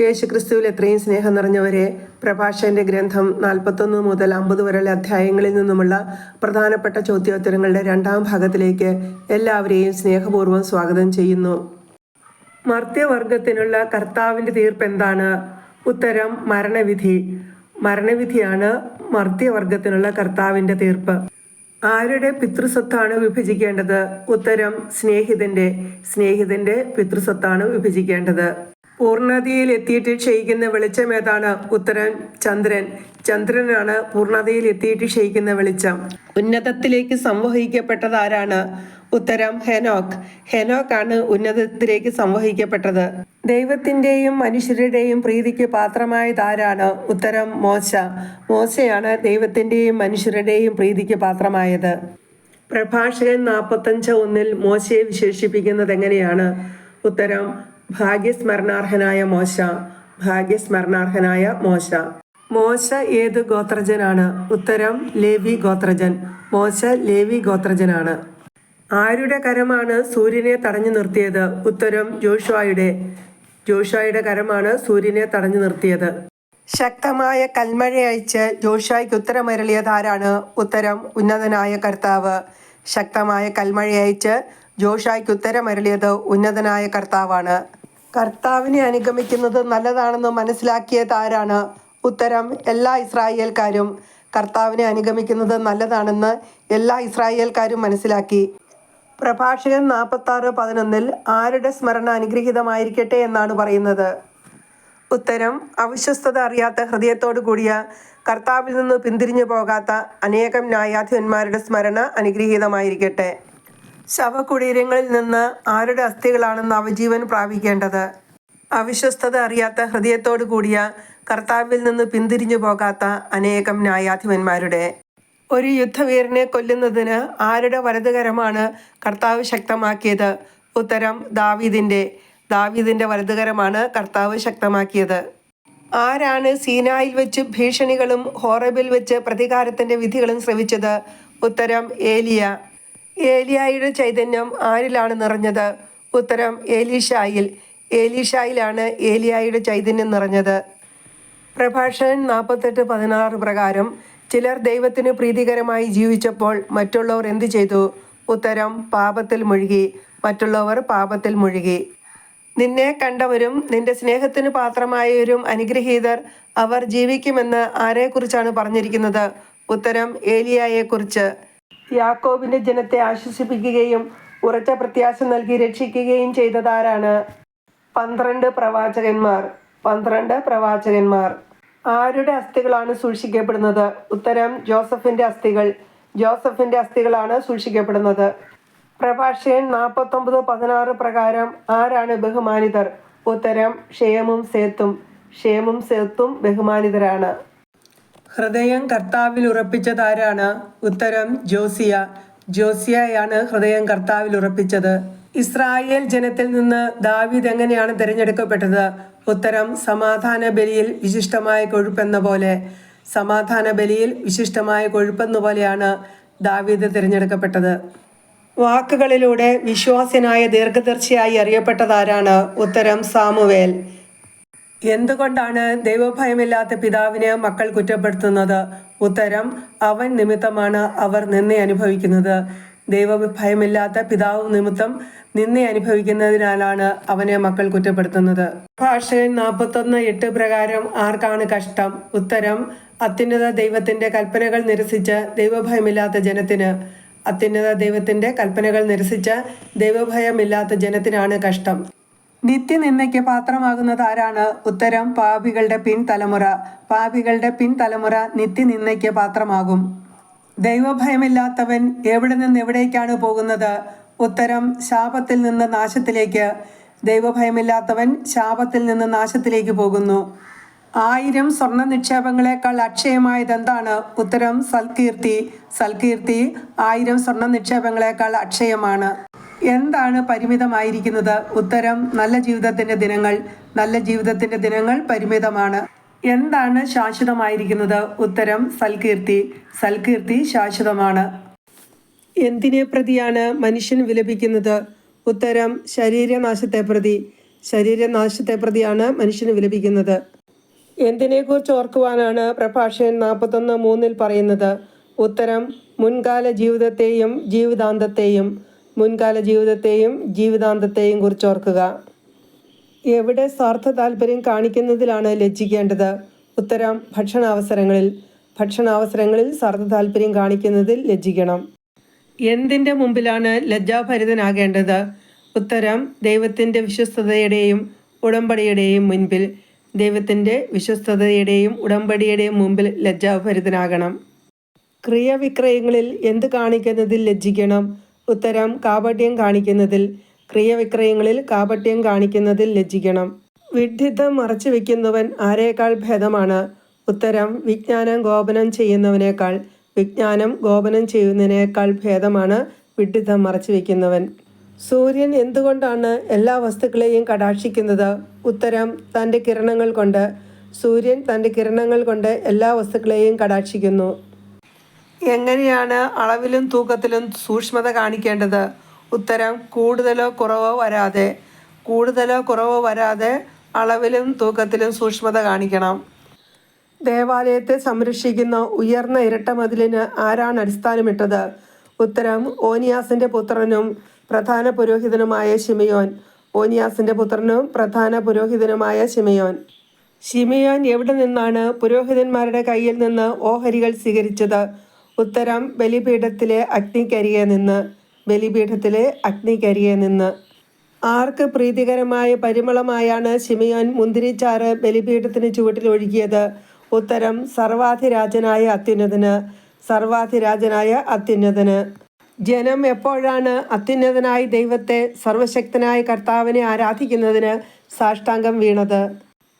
യേശുക്രിസ്തുവിൽ എത്രയും സ്നേഹം നിറഞ്ഞവരെ പ്രഭാഷകന്റെ ഗ്രന്ഥം നാൽപ്പത്തൊന്ന് മുതൽ അമ്പത് വരെയുള്ള അധ്യായങ്ങളിൽ നിന്നുമുള്ള പ്രധാനപ്പെട്ട ചോദ്യോത്തരങ്ങളുടെ രണ്ടാം ഭാഗത്തിലേക്ക് എല്ലാവരെയും സ്നേഹപൂർവം സ്വാഗതം ചെയ്യുന്നു. മർത്യവർഗത്തിനുള്ള കർത്താവിന്റെ തീർപ്പ് എന്താണ്? ഉത്തരം മരണവിധി. മരണവിധിയാണ് മർത്യവർഗത്തിനുള്ള കർത്താവിന്റെ തീർപ്പ്. ആരുടെ പിതൃസ്വത്താണ് വിഭജിക്കേണ്ടത്? ഉത്തരം സ്നേഹിതന്റെ. സ്നേഹിതന്റെ പിതൃസ്വത്താണ് വിഭജിക്കേണ്ടത്. പൂർണതയിൽ എത്തിയിട്ട് ക്ഷയിക്കുന്ന വെളിച്ചം ഏതാണ്? ഉത്തരം ചന്ദ്രൻ. ചന്ദ്രനാണ് പൂർണതയിൽ എത്തിയിട്ട് ക്ഷയിക്കുന്ന വെളിച്ചം. ഉന്നതത്തിലേക്ക് സംവഹിക്കപ്പെട്ടത് ആരാണ്? ഉത്തരം ഹെനോക്ക്. ഹെനോക്ക് ആണ് ഉന്നതത്തിലേക്ക് സംവഹിക്കപ്പെട്ടത്. ദൈവത്തിന്റെയും മനുഷ്യരുടെയും പ്രീതിക്ക് പാത്രമായത് ആരാണ്? ഉത്തരം മോശ. മോശയാണ് ദൈവത്തിന്റെയും മനുഷ്യരുടെയും പ്രീതിക്ക് പാത്രമായത്. പ്രഭാഷകൻ നാൽപ്പത്തഞ്ച് ഒന്നിൽ മോശയെ വിശേഷിപ്പിക്കുന്നത് എങ്ങനെയാണ്? ഉത്തരം ഭാഗ്യസ്മരണാർഹനായ മോശ ഭാഗ്യസ്മരണാർഹനായ മോശ. മോശ ഏത് ഗോത്രജനാണ്? ഉത്തരം ലേവി ഗോത്രജൻ. മോശ ലേവി ഗോത്രജനാണ്. ആരുടെ കരമാണ് സൂര്യനെ തടഞ്ഞു നിർത്തിയത്? ഉത്തരം ജോഷുവായുടെ. ജോഷായുടെ കരമാണ് സൂര്യനെ തടഞ്ഞു നിർത്തിയത്. ശക്തമായ കൽമഴ അയച്ച് ജോഷായ്ക്ക് ഉത്തരമരളിയത് ആരാണ് ഉത്തരം ഉന്നതനായ കർത്താവ്. ശക്തമായ കൽമഴ അയച്ച് ജോഷായ്ക്ക് ഉത്തരമരളിയത് ഉന്നതനായ കർത്താവാണ്. കർത്താവിനെ അനുഗമിക്കുന്നത് നല്ലതാണെന്ന് മനസ്സിലാക്കിയത് ആരാണ്? ഉത്തരം എല്ലാ ഇസ്രായേൽക്കാരും. കർത്താവിനെ അനുഗമിക്കുന്നത് നല്ലതാണെന്ന് എല്ലാ ഇസ്രായേൽക്കാരും മനസ്സിലാക്കി. പ്രഭാഷകൻ നാൽപ്പത്തി ആറ് പതിനൊന്നിൽ ആരുടെ സ്മരണ അനുഗ്രഹീതമായിരിക്കട്ടെ എന്നാണ് പറയുന്നത്. ഉത്തരം അവിശ്വസ്തത അറിയാത്ത ഹൃദയത്തോടു കൂടിയ കർത്താവിൽ നിന്ന് പിന്തിരിഞ്ഞു പോകാത്ത അനേകം ന്യായാധിപന്മാരുടെ സ്മരണ അനുഗ്രഹീതമായിരിക്കട്ടെ. ശവകുടീരങ്ങളിൽ നിന്ന് ആരുടെ അസ്ഥികളാണ് നവജീവൻ പ്രാപിക്കേണ്ടത്? അവിശ്വസ്തത അറിയാത്ത ഹൃദയത്തോടു കൂടിയ കർത്താവിൽ നിന്ന് പിന്തിരിഞ്ഞു പോകാത്ത അനേകം ന്യായാധിപന്മാരുടെ. ഒരു യുദ്ധവീരനെ കൊല്ലുന്നതിന് ആരുടെ വലതുകരമാണ് കർത്താവ് ശക്തമാക്കിയത്? ഉത്തരം ദാവീദിന്റെ. ദാവീദിന്റെ വലതുകരമാണ് കർത്താവ് ശക്തമാക്കിയത്. ആരാണ് സീനായിൽ വെച്ച് ഭീഷണികളും ഹോറബിൽ വെച്ച് പ്രതികാരത്തിന്റെ വിധികളും ശ്രവിച്ചത്? ഉത്തരം ഏലിയ. ഏലിയായുടെ ചൈതന്യം ആരിലാണ് നിറഞ്ഞത്? ഉത്തരം ഏലീഷായിൽ. ഏലീഷായിലാണ് ഏലിയായുടെ ചൈതന്യം നിറഞ്ഞത്. പ്രഭാഷകൻ നാൽപ്പത്തെട്ട് പതിനാറ് പ്രകാരം ചിലർ ദൈവത്തിന് പ്രീതികരമായി ജീവിച്ചപ്പോൾ മറ്റുള്ളവർ എന്തു ചെയ്തു? ഉത്തരം പാപത്തിൽ മുഴുകി. മറ്റുള്ളവർ പാപത്തിൽ മുഴുകി. നിന്നെ കണ്ടവരും നിന്റെ സ്നേഹത്തിന് പാത്രമായവരും അനുഗ്രഹീതർ അവർ ജീവിക്കുമെന്ന് ആരെക്കുറിച്ചാണ് പറഞ്ഞിരിക്കുന്നത്? ഉത്തരം ഏലിയായെക്കുറിച്ച്. യാക്കോബിന്റെ ജനത്തെ ആശ്വസിപ്പിക്കുകയും ഉറച്ച പ്രത്യാശ നൽകി രക്ഷിക്കുകയും ചെയ്തതാരാണ്? പന്ത്രണ്ട് പ്രവാചകന്മാർ. പന്ത്രണ്ട് പ്രവാചകന്മാർ. ആരുടെ അസ്ഥികളാണ് സൂക്ഷിക്കപ്പെടുന്നത്? ഉത്തരം ജോസഫിന്റെ അസ്ഥികൾ. ജോസഫിന്റെ അസ്ഥികളാണ് സൂക്ഷിക്കപ്പെടുന്നത്. പ്രഭാഷകൻ നാൽപ്പത്തൊമ്പത് പതിനാറ് പ്രകാരം ആരാണ് ബഹുമാനിതർ? ഉത്തരം ഷേമും സേത്തും. ഷേമും സേത്തും ബഹുമാനിതരാണ്. ഹൃദയം കർത്താവിൽ ഉറപ്പിച്ചതാരാണ്? ഉത്തരം ജോസിയ. ജോസിയയാണ് ഹൃദയം കർത്താവിൽ ഉറപ്പിച്ചത്. ഇസ്രായേൽ ജനത്തിൽ നിന്ന് ദാവീദ് എങ്ങനെയാണ് തിരഞ്ഞെടുക്കപ്പെട്ടത്? ഉത്തരം സമാധാന ബലിയിൽ വിശിഷ്ടമായ കൊഴുപ്പെന്ന പോലെ. സമാധാന ബലിയിൽ വിശിഷ്ടമായ കൊഴുപ്പെന്ന പോലെയാണ് ദാവീദ് തിരഞ്ഞെടുക്കപ്പെട്ടത്. വാക്കുകളിലൂടെ വിശ്വാസ്യനായ ദീർഘദർശിയായി അറിയപ്പെട്ടതാരാണ്? ഉത്തരം സാമുവേൽ. എന്തുകൊണ്ടാണ് ദൈവഭയമില്ലാത്ത പിതാവിനെ മക്കൾ കുറ്റപ്പെടുത്തുന്നത്? ഉത്തരം അവൻ നിമിത്തമാണ് അവർ നിന്നെ അനുഭവിക്കുന്നത്. ദൈവഭയമില്ലാത്ത പിതാവ് നിമിത്തം നിന്നെ അനുഭവിക്കുന്നതിനാലാണ് അവനെ മക്കൾ കുറ്റപ്പെടുത്തുന്നത്. ഭാഷകൻ നാൽപ്പത്തൊന്ന് എട്ട് പ്രകാരം ആർക്കാണ് കഷ്ടം? ഉത്തരം അത്യുന്നത ദൈവത്തിന്റെ കൽപ്പനകൾ നിരസിച്ച് ദൈവഭയമില്ലാത്ത ജനത്തിന്. അത്യുന്നത ദൈവത്തിന്റെ കൽപ്പനകൾ നിരസിച്ച ദൈവഭയമില്ലാത്ത ജനത്തിനാണ് കഷ്ടം. നിത്യനിന്ദയ്ക്ക് പാത്രമാകുന്നത് ആരാണ്? ഉത്തരം പാപികളുടെ പിൻതലമുറ. പാപികളുടെ പിൻതലമുറ നിത്യനിന്ദയ്ക്ക് പാത്രമാകും. ദൈവഭയമില്ലാത്തവൻ എവിടെ നിന്ന് എവിടേക്കാണ് പോകുന്നത്? ഉത്തരം ശാപത്തിൽ നിന്ന് നാശത്തിലേക്ക്. ദൈവഭയമില്ലാത്തവൻ ശാപത്തിൽ നിന്ന് നാശത്തിലേക്ക് പോകുന്നു. ആയിരം സ്വർണ നിക്ഷേപങ്ങളെക്കാൾ അക്ഷയമായത് എന്താണ്? ഉത്തരം സൽകീർത്തി. സൽകീർത്തി ആയിരം സ്വർണ നിക്ഷേപങ്ങളെക്കാൾ അക്ഷയമാണ്. എന്താണ് പരിമിതമായിരിക്കുന്നത്? ഉത്തരം നല്ല ജീവിതത്തിന്റെ ദിനങ്ങൾ. നല്ല ജീവിതത്തിന്റെ ദിനങ്ങൾ പരിമിതമാണ്. എന്താണ് ശാശ്വതമായിരിക്കുന്നത്? ഉത്തരം സൽകീർത്തി. സൽകീർത്തി ശാശ്വതമാണ്. എന്തിനെ പ്രതിയാണ് മനുഷ്യൻ വിലപിക്കുന്നത്? ഉത്തരം ശരീരനാശത്തെ പ്രതി. ശരീരനാശത്തെ പ്രതിയാണ് മനുഷ്യന് വിലപിക്കുന്നത്. എന്തിനെക്കുറിച്ച് ഓർക്കുവാനാണ് പ്രഭാഷകൻ നാൽപ്പത്തൊന്ന് മൂന്നിൽ പറയുന്നത്? ഉത്തരം മുൻകാല ജീവിതത്തെയും ജീവിതാന്തത്തെയും. മുൻകാല ജീവിതത്തെയും ജീവിതാന്തത്തെയും കുറിച്ച് ഓർക്കുക. എവിടെ സ്വാർത്ഥ താല്പര്യം കാണിക്കുന്നതിലാണ് ലജ്ജിക്കേണ്ടത്? ഉത്തരം ഭക്ഷണാവസരങ്ങളിൽ. ഭക്ഷണാവസരങ്ങളിൽ സ്വാർത്ഥ താല്പര്യം കാണിക്കുന്നതിൽ ലജ്ജിക്കണം. എന്തിന്റെ മുമ്പിലാണ് ലജ്ജാഭരിതനാകേണ്ടത്? ഉത്തരം ദൈവത്തിന്റെ വിശ്വസ്തതയുടെയും ഉടമ്പടിയുടെയും മുൻപിൽ. ദൈവത്തിന്റെ വിശ്വസ്തതയുടെയും ഉടമ്പടിയുടെയും മുമ്പിൽ ലജ്ജാഭരിതനാകണം. ക്രിയവിക്രയങ്ങളിൽ എന്ത് കാണിക്കുന്നതിൽ ലജ്ജിക്കണം? ഉത്തരം കാപട്യം കാണിക്കുന്നതിൽ ക്രിയവിക്രയങ്ങളിൽ കാപട്യം കാണിക്കുന്നതിൽ ലജ്ജിക്കണം. വിഡ്ഢിത്തം മറച്ചു വെക്കുന്നവൻ ആരേക്കാൾ ഭേദമാണ്? ഉത്തരം വിജ്ഞാനം ഗോപനം ചെയ്യുന്നവനേക്കാൾ വിജ്ഞാനം ഗോപനം ചെയ്യുന്നതിനേക്കാൾ ഭേദമാണ് വിഡ്ഢിത്തം മറച്ചു വെക്കുന്നവൻ. സൂര്യൻ എന്തുകൊണ്ടാണ് എല്ലാ വസ്തുക്കളെയും കടാക്ഷിക്കുന്നത്? ഉത്തരം തന്റെ കിരണങ്ങൾ കൊണ്ട്. സൂര്യൻ തന്റെ കിരണങ്ങൾ കൊണ്ട് എല്ലാ വസ്തുക്കളെയും കടാക്ഷിക്കുന്നു. എങ്ങനെയാണ് അളവിലും തൂക്കത്തിലും സൂക്ഷ്മത കാണിക്കേണ്ടത്? ഉത്തരം കൂടുതലോ കുറവോ വരാതെ. കൂടുതലോ കുറവോ വരാതെ അളവിലും തൂക്കത്തിലും സൂക്ഷ്മത കാണിക്കണം. ദേവാലയത്തെ സംരക്ഷിക്കുന്ന ഉയർന്ന ഇരട്ട മതിലിന് ആരാണ് അടിസ്ഥാനമിട്ടത്? ഉത്തരം ഓനിയാസിന്റെ പുത്രനും പ്രധാന പുരോഹിതനുമായ ഷിമിയോൻ ഓനിയാസിന്റെ പുത്രനും പ്രധാന പുരോഹിതനുമായ ഷിമിയോൻ ഷിമിയോൻ എവിടെ നിന്നാണ് പുരോഹിതന്മാരുടെ കയ്യിൽ നിന്ന് ഓഹരികൾ സ്വീകരിച്ചത്? ഉത്തരം ബലിപീഠത്തിലെ അഗ്നിക്കരിയെ നിന്ന് ബലിപീഠത്തിലെ അഗ്നിക്കരിയെ നിന്ന്. ആർക്ക് പ്രീതികരമായ പരിമളമായാണ് ശിമിയോൻ മുന്തിരിച്ചാറ് ബലിപീഠത്തിന് ചുവട്ടിൽ ഒഴുകിയത്? ഉത്തരം സർവാധിരാജനായ അത്യുന്നതന് സർവാധിരാജനായ അത്യുന്നതന്. ജനം എപ്പോഴാണ് അത്യുന്നതനായ ദൈവത്തെ സർവശക്തനായ കർത്താവിനെ ആരാധിക്കുന്നതിന് സാഷ്ടാംഗം വീണത്?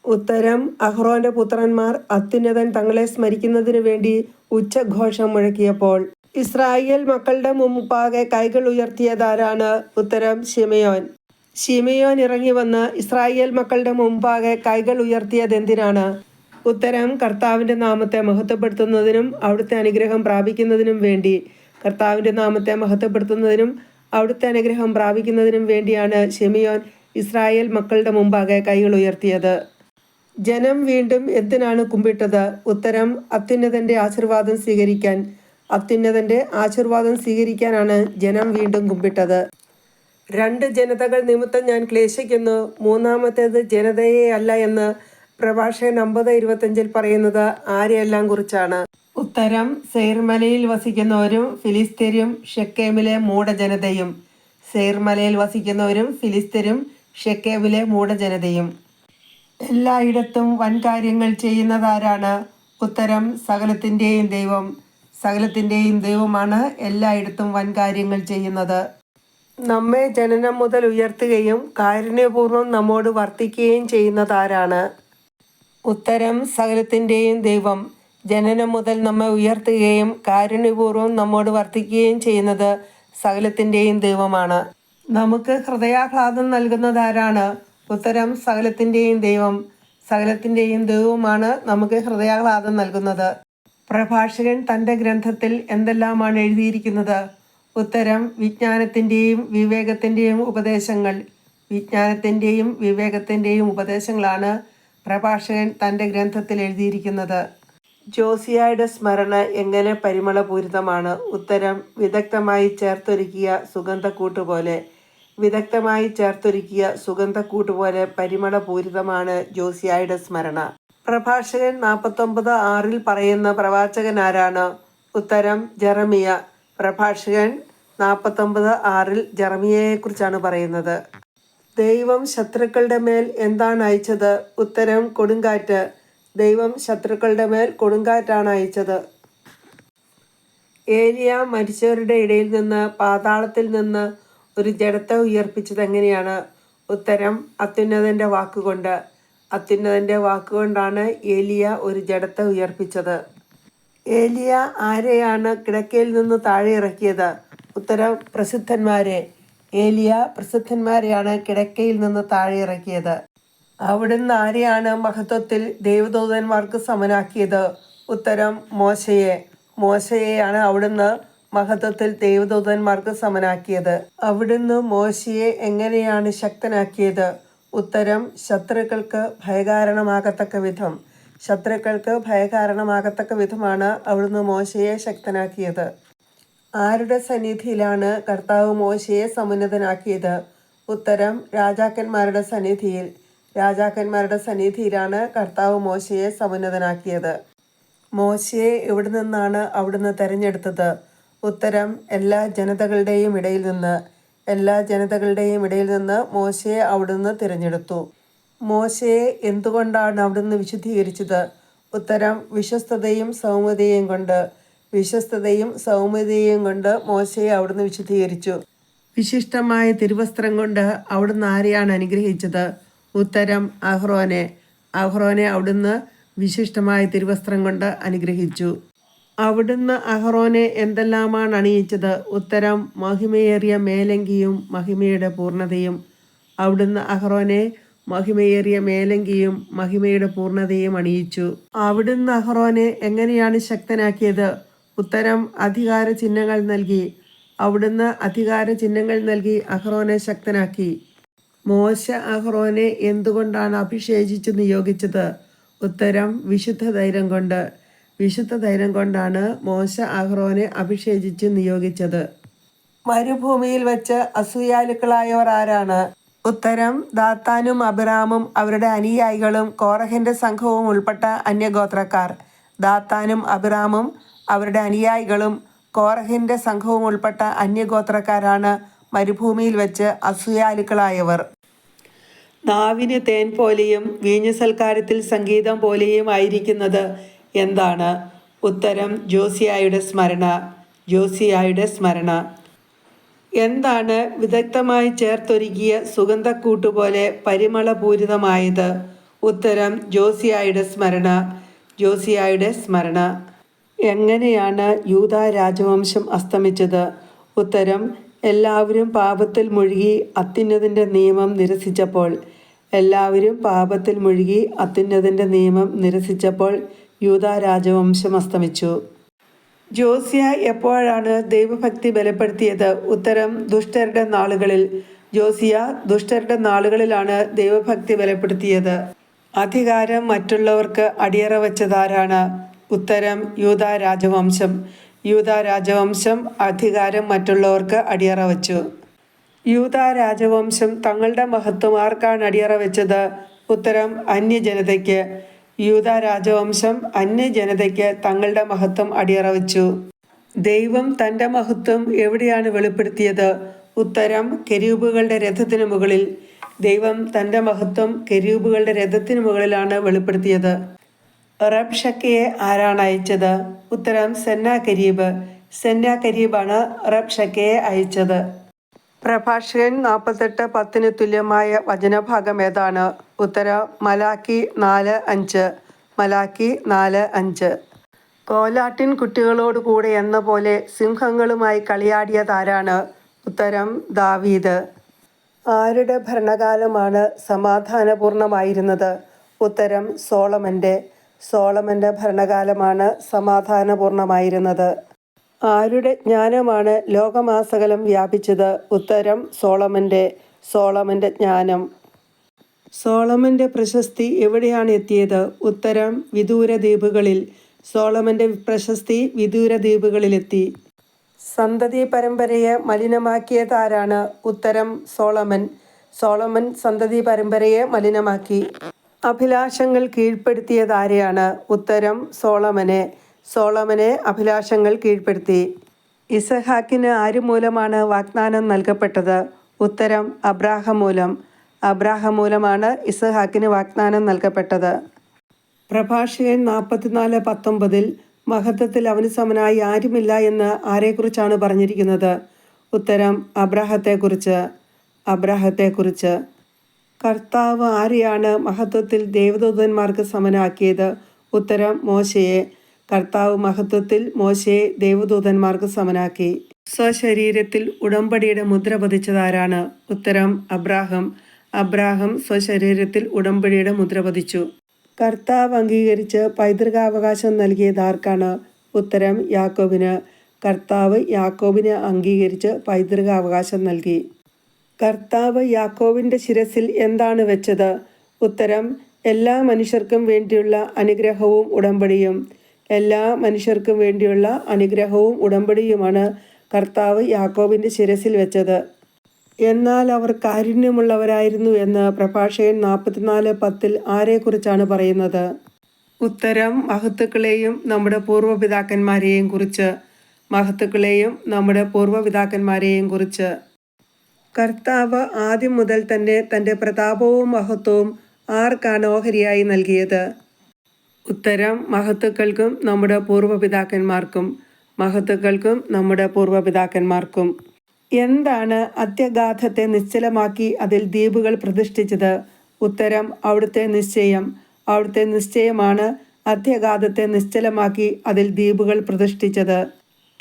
ഉത്തരം അഹ്റോന്റെ പുത്രന്മാർ അത്യുന്നതൻ തങ്ങളെ സ്മരിക്കുന്നതിനു വേണ്ടി ഉച്ചഘോഷം മുഴക്കിയപ്പോൾ ഇസ്രായേൽ മക്കളുടെ മുമ്പാകെ കൈകൾ ഉയർത്തിയതാരാണ്? ഉത്തരം ഷിമയോൻ ഷിമയോൻ ഇറങ്ങി വന്ന് ഇസ്രായേൽ മക്കളുടെ മുമ്പാകെ കൈകൾ ഉയർത്തിയത് എന്തിനാണ് ഉത്തരം കർത്താവിന്റെ നാമത്തെ മഹത്വപ്പെടുത്തുന്നതിനും അവിടുത്തെ അനുഗ്രഹം പ്രാപിക്കുന്നതിനും വേണ്ടി. കർത്താവിന്റെ നാമത്തെ മഹത്വപ്പെടുത്തുന്നതിനും അവിടുത്തെ അനുഗ്രഹം പ്രാപിക്കുന്നതിനും വേണ്ടിയാണ് ഷിമിയോൻ ഇസ്രായേൽ മക്കളുടെ മുമ്പാകെ കൈകൾ ഉയർത്തിയത്. ജനം വീണ്ടും എന്തിനാണ് കുമ്പിട്ടത്? ഉത്തരം അത്യുന്നതന്റെ ആശീർവാദം സ്വീകരിക്കാൻ. അത്യുന്നതന്റെ ആശീർവാദം സ്വീകരിക്കാനാണ് ജനം വീണ്ടും കുമ്പിട്ടത്. രണ്ട് ജനതകൾ നിമിത്തം ഞാൻ ക്ലേശിക്കുന്നു. മൂന്നാമത്തേത് ജനതയെ അല്ല എന്ന് പ്രഭാഷകൻ അമ്പത് ഇരുപത്തഞ്ചിൽ പറയുന്നത് ആരെയെല്ലാം കുറിച്ചാണ്? ഉത്തരം സെയർമലയിൽ വസിക്കുന്നവരും ഫിലിസ്തീനും ഷെക്കേമിലെ മൂഢജനതയും. സെയർമലയിൽ വസിക്കുന്നവരും ഫിലിസ്തീനും ഷെക്കേമിലെ മൂഢജനതയും. എല്ലായിടത്തും വൻകാര്യങ്ങൾ ചെയ്യുന്നതാരാണ്? ഉത്തരം സകലത്തിന്റെയും ദൈവം. സകലത്തിന്റെയും ദൈവമാണ് എല്ലായിടത്തും വൻകാര്യങ്ങൾ ചെയ്യുന്നത്. നമ്മെ ജനനം മുതൽ ഉയർത്തുകയും കാരുണ്യപൂർവം നമ്മോട് വർത്തിക്കുകയും ചെയ്യുന്നതാരാണ്? ഉത്തരം സകലത്തിന്റെയും ദൈവം. ജനനം മുതൽ നമ്മെ ഉയർത്തുകയും കാരുണ്യപൂർവം നമ്മോട് വർത്തിക്കുകയും ചെയ്യുന്നത് സകലത്തിന്റെയും ദൈവമാണ്. നമുക്ക് ഹൃദയാഘാതം നൽകുന്നതാരാണ്? ഉത്തരം സകലത്തിന്റെയും ദൈവം സകലത്തിന്റെയും ദൈവവുമാണ് നമുക്ക് ഹൃദയാഹ്ലാദം നൽകുന്നത്. പ്രഭാഷകൻ തന്റെ ഗ്രന്ഥത്തിൽ എന്തെല്ലാമാണ് എഴുതിയിരിക്കുന്നത്? ഉത്തരം വിജ്ഞാനത്തിന്റെയും വിവേകത്തിന്റെയും ഉപദേശങ്ങൾ. വിജ്ഞാനത്തിന്റെയും വിവേകത്തിന്റെയും ഉപദേശങ്ങളാണ് പ്രഭാഷകൻ തന്റെ ഗ്രന്ഥത്തിൽ എഴുതിയിരിക്കുന്നത്. ജോസിയായുടെ സ്മരണ എങ്ങനെ പരിമളപൂരിതമാണ്? ഉത്തരം വിദഗ്ധമായി ചേർത്തൊരുക്കിയ സുഗന്ധക്കൂട്ട് പോലെ. വിദഗ്ധമായി ചേർത്തൊരുക്കിയ സുഗന്ധക്കൂട്ട് പോലെ പരിമളപൂരിതമാണ് ജോസിയായുടെ സ്മരണ. പ്രഭാഷകൻ നാൽപ്പത്തൊമ്പത് ആറിൽ പറയുന്ന പ്രവാചകൻ ആരാണ് ഉത്തരം ജെറമിയ. പ്രഭാഷകൻ നാൽപ്പത്തൊമ്പത് ആറിൽ ജെറമിയയെക്കുറിച്ചാണ് പറയുന്നത്. ദൈവം ശത്രുക്കളുടെ മേൽ എന്താണ് അയച്ചത്? ഉത്തരം കൊടുങ്കാറ്റ്. ദൈവം ശത്രുക്കളുടെ മേൽ കൊടുങ്കാറ്റാണ് അയച്ചത്. ഏലിയ മരിച്ചവരുടെ ഇടയിൽ നിന്ന് പാതാളത്തിൽ നിന്ന് ഒരു ജഡത്തെ ഉയർപ്പിച്ചത് എങ്ങനെയാണ്? ഉത്തരം അത്യുന്നതന്റെ വാക്കുകൊണ്ട്. അത്യുന്നതന്റെ വാക്കുകൊണ്ടാണ് ഏലിയ ഒരു ജഡത്തെ ഉയർപ്പിച്ചത്. ഏലിയ ആരെയാണ് കിടക്കയിൽ നിന്ന് താഴെ ഇറക്കിയത്? ഉത്തരം പ്രസിദ്ധന്മാരെ. ഏലിയ പ്രസിദ്ധന്മാരെയാണ് കിടക്കയിൽ നിന്ന് താഴെ ഇറക്കിയത്. അവിടുന്ന് ആരെയാണ് മഹത്വത്തിൽ ദേവദൂതന്മാർക്ക് സമനാക്കിയത്? ഉത്തരം മോശയെ. മോശയെയാണ് അവിടുന്ന് മഹത്വത്തിൽ ദേവദൂതന്മാർക്ക് സമനാക്കിയത്. അവിടുന്ന് മോശിയെ എങ്ങനെയാണ് ശക്തനാക്കിയത്? ഉത്തരം ശത്രുക്കൾക്ക് ഭയകാരണമാകത്തക്ക വിധം. ശത്രുക്കൾക്ക് ഭയകാരണമാകത്തക്ക വിധമാണ് അവിടുന്ന് മോശയെ ശക്തനാക്കിയത്. ആരുടെ സന്നിധിയിലാണ് കർത്താവ് മോശയെ സമുന്നതനാക്കിയത്? ഉത്തരം രാജാക്കന്മാരുടെ സന്നിധിയിൽ. രാജാക്കന്മാരുടെ സന്നിധിയിലാണ് കർത്താവ് മോശയെ സമുന്നതനാക്കിയത്. മോശയെ എവിടെ നിന്നാണ് അവിടുന്ന് തെരഞ്ഞെടുത്തത്? ഉത്തരം എല്ലാ ജനതകളുടെയും ഇടയിൽ നിന്ന്. എല്ലാ ജനതകളുടെയും ഇടയിൽ നിന്ന് മോശയെ അവിടുന്ന് തിരഞ്ഞെടുത്തു. മോശയെ എന്തുകൊണ്ടാണ് അവിടുന്ന് വിശുദ്ധീകരിച്ചത്? ഉത്തരം വിശ്വസ്തതയും സൗമ്യതയും കൊണ്ട്. വിശ്വസ്തതയും സൗമ്യതയും കൊണ്ട് മോശയെ അവിടുന്ന് വിശുദ്ധീകരിച്ചു. വിശിഷ്ടമായ തിരുവസ്ത്രം കൊണ്ട് അവിടുന്ന് ആരെയാണ് അനുഗ്രഹിച്ചത്? ഉത്തരം അഹ്റോനെ. അഹ്റോനെ അവിടുന്ന് വിശിഷ്ടമായ തിരുവസ്ത്രം കൊണ്ട് അനുഗ്രഹിച്ചു. അവിടുന്ന് അഹ്റോനെ എന്തെല്ലാമാണ് അണിയിച്ചത്? ഉത്തരം മഹിമയേറിയ മേലങ്കിയും മഹിമയുടെ പൂർണതയും. അവിടുന്ന് അഹ്റോനെ മഹിമയേറിയ മേലങ്കിയും മഹിമയുടെ പൂർണതയും അണിയിച്ചു. അവിടുന്ന് അഹ്റോനെ എങ്ങനെയാണ് ശക്തനാക്കിയത്? ഉത്തരം അധികാര ചിഹ്നങ്ങൾ നൽകി. അവിടുന്ന് അധികാര ചിഹ്നങ്ങൾ നൽകി അഹ്റോനെ ശക്തനാക്കി. മോശ അഹ്റോനെ എന്തുകൊണ്ടാണ് അഭിഷേചിച്ചു നിയോഗിച്ചത്? ഉത്തരം വിശുദ്ധ ധൈര്യം കൊണ്ട്. വിശുദ്ധ ധൈര്യം കൊണ്ടാണ് മോശ അഹ്റോനെ അഭിഷേചിച്ച് നിയോഗിച്ചത്. മരുഭൂമിയിൽ വെച്ച് അസൂയാലുക്കളായവർ ആരാണ്? ഉത്തരം ദാത്താനും അബിറാമും അവരുടെ അനുയായികളും കോറഹിന്റെ സംഘവും ഉൾപ്പെട്ട അന്യഗോത്രക്കാർ. ദാത്താനും അബിറാമും അവരുടെ അനുയായികളും കോറഹിന്റെ സംഘവും ഉൾപ്പെട്ട അന്യഗോത്രക്കാരാണ് മരുഭൂമിയിൽ വെച്ച് അസൂയാലുക്കളായവർ. നാവിന് തേൻ പോലെയും വീഞ്ഞു സൽക്കാരത്തിൽ സംഗീതം പോലെയും ആയിരിക്കുന്നത് എന്താണ് ഉത്തരം? ജോസിയായുടെ സ്മരണ. ജോസിയായുടെ സ്മരണ. എന്താണ് വിദഗ്ധമായി ചേർത്തൊരുക്കിയ സുഗന്ധക്കൂട്ടുപോലെ പരിമളപൂരിതമായത്? ഉത്തരം ജോസിയായുടെ സ്മരണ. ജോസിയായുടെ സ്മരണ. എങ്ങനെയാണ് യൂത രാജവംശം അസ്തമിച്ചത്? ഉത്തരം എല്ലാവരും പാപത്തിൽ മുഴുകി അത്യുന്നതിന്റെ നിയമം നിരസിച്ചപ്പോൾ. എല്ലാവരും പാപത്തിൽ മുഴുകി അത്യുന്നതിന്റെ നിയമം നിരസിച്ചപ്പോൾ യൂത രാജവംശം അസ്തമിച്ചു. ജോസിയ എപ്പോഴാണ് ദൈവഭക്തി ബലപ്പെടുത്തിയത്? ഉത്തരം ദുഷ്ടരുടെ നാളുകളിൽ. ജോസിയ ദുഷ്ടരുടെ നാളുകളിലാണ് ദൈവഭക്തി ബലപ്പെടുത്തിയത്. അധികാരം മറ്റുള്ളവർക്ക് അടിയറ വെച്ചതാരാണ്? ഉത്തരം യൂത രാജവംശം. യൂത രാജവംശം അധികാരം മറ്റുള്ളവർക്ക് അടിയറ വച്ചു. യൂത രാജവംശം തങ്ങളുടെ മഹത്വം ആർക്കാണ് അടിയറ വെച്ചത്? ഉത്തരം അന്യജനതയ്ക്ക്. യൂത രാജവംശം അന്യജനതയ്ക്ക് തങ്ങളുടെ മഹത്വം അടിയറ വെച്ചു ദൈവം തന്റെ മഹത്വം എവിടെയാണ് വെളിപ്പെടുത്തിയത്? ഉത്തരം കെരൂബുകളുടെ രഥത്തിനു മുകളിൽ. ദൈവം തന്റെ മഹത്വം കെരൂബുകളുടെ രഥത്തിനു മുകളിലാണ് വെളിപ്പെടുത്തിയത്. റബ് ഷക്കയെ ആരാണ് അയച്ചത്? ഉത്തരം സെന്ന കരീബ്. സെന്ന കരീബാണ് റബ് ഷക്കയെ അയച്ചത്. പ്രഭാഷകൻ നാൽപ്പത്തെട്ട് പത്തിന് തുല്യമായ വചനഭാഗം ഏതാണ്? ഉത്തര മലാക്കി നാല് അഞ്ച്. മലാക്കി നാല് അഞ്ച്. കോലാട്ടിൻ കുട്ടികളോട് കൂടെ എന്ന പോലെ സിംഹങ്ങളുമായി കളിയാടിയതാരാണ് ഉത്തരം ദാവീദ്. ആരുടെ ഭരണകാലമാണ് സമാധാനപൂർണമായിരുന്നത്? ഉത്തരം സോളമന്റെ സോളമന്റെ ഭരണകാലമാണ് സമാധാനപൂർണമായിരുന്നത്. ആരുടെ ജ്ഞാനമാണ് ലോകമാസകലം വ്യാപിച്ചത്? ഉത്തരം സോളമന്റെ സോളമന്റെ ജ്ഞാനം. സോളമന്റെ പ്രശസ്തി എവിടെയാണ് എത്തിയത്? ഉത്തരം വിദൂര ദ്വീപുകളിൽ സോളമന്റെ പ്രശസ്തി വിദൂര ദ്വീപുകളിലെത്തി സന്തതി പരമ്പരയെ മലിനമാക്കിയതാരാണ്? ഉത്തരം സോളമൻ. സോളമൻ സന്തതി പരമ്പരയെ മലിനമാക്കി. അഭിലാഷങ്ങൾ കീഴ്പ്പെടുത്തിയതാരെയാണ്? ഉത്തരം സോളമനെ. സോളമനെ അഭിലാഷങ്ങൾ കീഴ്പ്പെടുത്തി. ഇസഹാക്കിന് ആര് മൂലമാണ് വാഗ്ദാനം നൽകപ്പെട്ടത്? ഉത്തരം അബ്രാഹം മൂലം അബ്രാഹം മൂലമാണ് ഇസഹാക്കിന് വാഗ്ദാനം നൽകപ്പെട്ടത്. പ്രഭാഷകൻ നാൽപ്പത്തിനാല് പത്തൊമ്പതിൽ മഹത്വത്തിൽ അവന് സമനായി ആരുമില്ല എന്ന് ആരെക്കുറിച്ചാണ് പറഞ്ഞിരിക്കുന്നത്? ഉത്തരം അബ്രാഹത്തെക്കുറിച്ച്. അബ്രാഹത്തെക്കുറിച്ച്. കർത്താവ് ആരെയാണ് മഹത്വത്തിൽ ദേവദൂതന്മാർക്ക് സമനാക്കിയത്? ഉത്തരം മോശയെ. കർത്താവ് മഹത്വത്തിൽ മോശയെ ദേവദൂതന്മാർക്ക് സമനാക്കി. സ്വശരീരത്തിൽ ഉടമ്പടിയുടെ മുദ്ര പതിച്ചതാരാണ്? ഉത്തരം അബ്രാഹം. അബ്രാഹം സ്വശരീരത്തിൽ ഉടമ്പടിയുടെ മുദ്ര പതിച്ചു. കർത്താവ് അംഗീകരിച്ച് പൈതൃകാവകാശം നൽകിയതാർക്കാണ് ഉത്തരം യാക്കോബിന്. കർത്താവ് യാക്കോബിനെ അംഗീകരിച്ച് പൈതൃകാവകാശം നൽകി. കർത്താവ് യാക്കോവിന്റെ ശിരസിൽ എന്താണ് വെച്ചത്? ഉത്തരം എല്ലാ മനുഷ്യർക്കും വേണ്ടിയുള്ള അനുഗ്രഹവും ഉടമ്പടിയും. എല്ലാ മനുഷ്യർക്കും വേണ്ടിയുള്ള അനുഗ്രഹവും ഉടമ്പടിയുമാണ് കർത്താവ് യാക്കോബിന്റെ ശിരസിൽ വെച്ചത്. എന്നാൽ അവർ കാരുണ്യമുള്ളവരായിരുന്നു എന്ന് പ്രഭാഷകൻ നാൽപ്പത്തിനാല് പത്തിൽ ആരെക്കുറിച്ചാണ് പറയുന്നത്? ഉത്തരം മഹത്തുക്കളെയും നമ്മുടെ പൂർവപിതാക്കന്മാരെയും കുറിച്ച്. മഹത്തുക്കളെയും നമ്മുടെ പൂർവപിതാക്കന്മാരെയും കുറിച്ച്. കർത്താവ് ആദ്യം മുതൽ തന്നെ തന്റെ പ്രതാപവും മഹത്വവും ആർക്കാണ് ഓഹരിയായി നൽകിയത്? ഉത്തരം മഹത്തുക്കൾക്കും നമ്മുടെ പൂർവപിതാക്കന്മാർക്കും മഹത്തുക്കൾക്കും നമ്മുടെ പൂർവപിതാക്കന്മാർക്കും. എന്താണ് അത്യഗാധത്തെ നിശ്ചലമാക്കി അതിൽ ദ്വീപുകൾ പ്രതിഷ്ഠിച്ചത്? ഉത്തരം അവിടുത്തെ നിശ്ചയം. അവിടുത്തെ നിശ്ചയമാണ് അത്യഗാധത്തെ നിശ്ചലമാക്കി അതിൽ ദ്വീപുകൾ പ്രതിഷ്ഠിച്ചത്.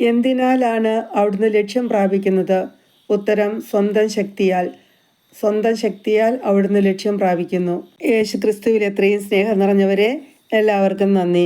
എന്തിനാലാണ് അവിടുന്ന് ലക്ഷ്യം പ്രാപിക്കുന്നത്? ഉത്തരം സ്വന്തം ശക്തിയാൽ. സ്വന്തം ശക്തിയാൽ അവിടുന്ന് ലക്ഷ്യം പ്രാപിക്കുന്നു. യേശുക്രിസ്തുവിൽ എത്രയും സ്നേഹം നിറഞ്ഞവരെ എല്ലാവർക്കും നന്ദി.